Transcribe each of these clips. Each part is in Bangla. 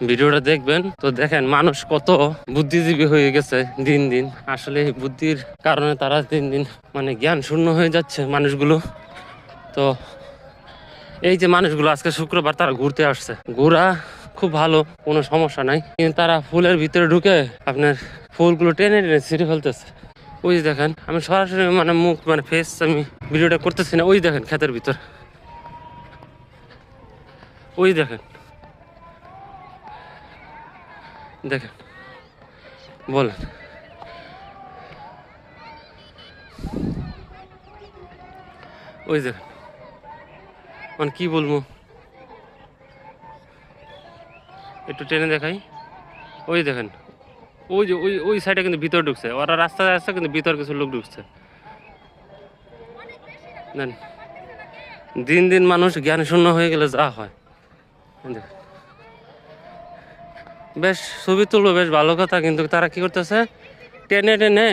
ভিডিওটা দেখবেন। তো দেখেন, মানুষ কত বুদ্ধিজীবী হয়ে গেছে দিন দিন। আসলে বুদ্ধির কারণে তারা দিন দিন মানে জ্ঞান শূন্য হয়ে যাচ্ছে মানুষগুলো। তো এই যে মানুষগুলো আজকে শুক্রবার তারা ঘুরতে আসছে। ঘোরা খুব ভালো, কোনো সমস্যা নাই। কিন্তু তারা ফুলের ভিতরে ঢুকে আপনার ফুলগুলো টেনে টেনে ছিঁড়ে ফেলতেছে। ওই দেখেন, আমি সরাসরি মানে মুখ মানে ফেস আমি ভিডিওটা করতেছি না। ওই দেখেন, ক্ষেতের ভিতর। ওই দেখেন। দেখেন। বলেন। ওই দেখেন। মানে কি বলব? একটু টেনে দেখাই। ওই দেখেন। ওই যে, ওই ওই সাইডে কিন্তু ভিতর ঢুকছে। ওরা রাস্তায় আসছে কিন্তু ভিতর কিছু লোক ঢুকছে। দিন। দিন মানুষ জ্ঞান শূন্য হয়ে গেলে যা হয়। দেখেন। বেশ ছবি তুলবো বেশ ভালো কথা কিন্তু তারা কি করতেছে? টেনে টেনে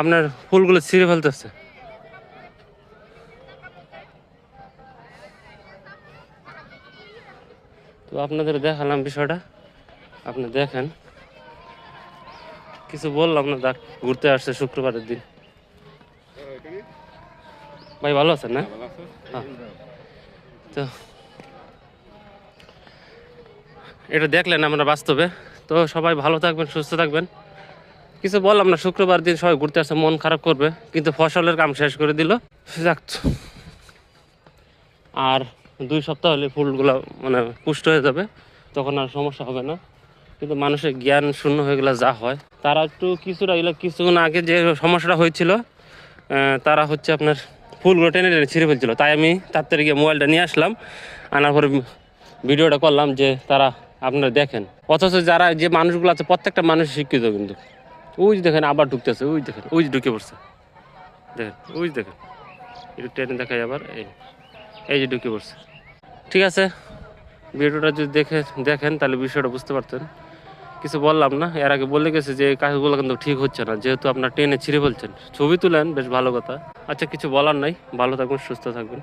আপনার ফুলগুলো ছিঁড়ে ফেলতেছে। তো আপনাদের দেখালাম বিষয়টা। আপনি দেখেন। কিছু বললাম না দেখ ঘুরতে আসছে শুক্রবারের দিন। ভাই ভালো আছেন না? হ্যাঁ। তো এটা দেখলেন আমরা বাস্তবে। তো সবাই ভালো থাকবেন, সুস্থ থাকবেন। কিছু বললাম না, শুক্রবার দিন সবাই ঘুরতে আসছে, মন খারাপ করবে, কিন্তু ফসলের কাম শেষ করে দিল। আর দুই সপ্তাহ হলে ফুলগুলো মানে পুষ্ট হয়ে যাবে, তখন আর সমস্যা হবে না। কিন্তু মানুষের জ্ঞান শূন্য হয়ে গেলে যা হয়। তারা একটু কিছুটা এগুলো কিছুক্ষণ আগে যে সমস্যাটা হয়েছিল তারা হচ্ছে আপনার ফুলগুলো টেনে টেনে ছিঁড়ে ফেলছিল। তাই আমি তাড়াতাড়ি গিয়ে মোবাইলটা নিয়ে আসলাম, আনার পরে ভিডিওটা করলাম যে তারা আপনারা দেখেন। অথচ যারা যে মানুষগুলো আছে, প্রত্যেকটা মানুষ শিক্ষিত কিন্তু। ওই দেখেন, আবার ঢুকতেছে, ওই দেখেন, ওই ঢুকে পড়ছে। দেখেন, ওই দেখেন। একটু টেনে দেখাই আবার, এই এই যে ঢুকে পড়ছে। ঠিক আছে, ভিডিওটা যদি দেখে, দেখেন, তাহলে বিষয়টা বুঝতে পারতেন। কিছু বললাম না, এর আগে বলে গেছে যে কাজগুলো কিন্তু ঠিক হচ্ছে না, যেহেতু আপনার টেনে ছিঁড়ে ফেলছেন। ছবি তুলেন, বেশ ভালো কথা। আচ্ছা কিছু বলার নাই, ভালো থাকবেন সুস্থ থাকবেন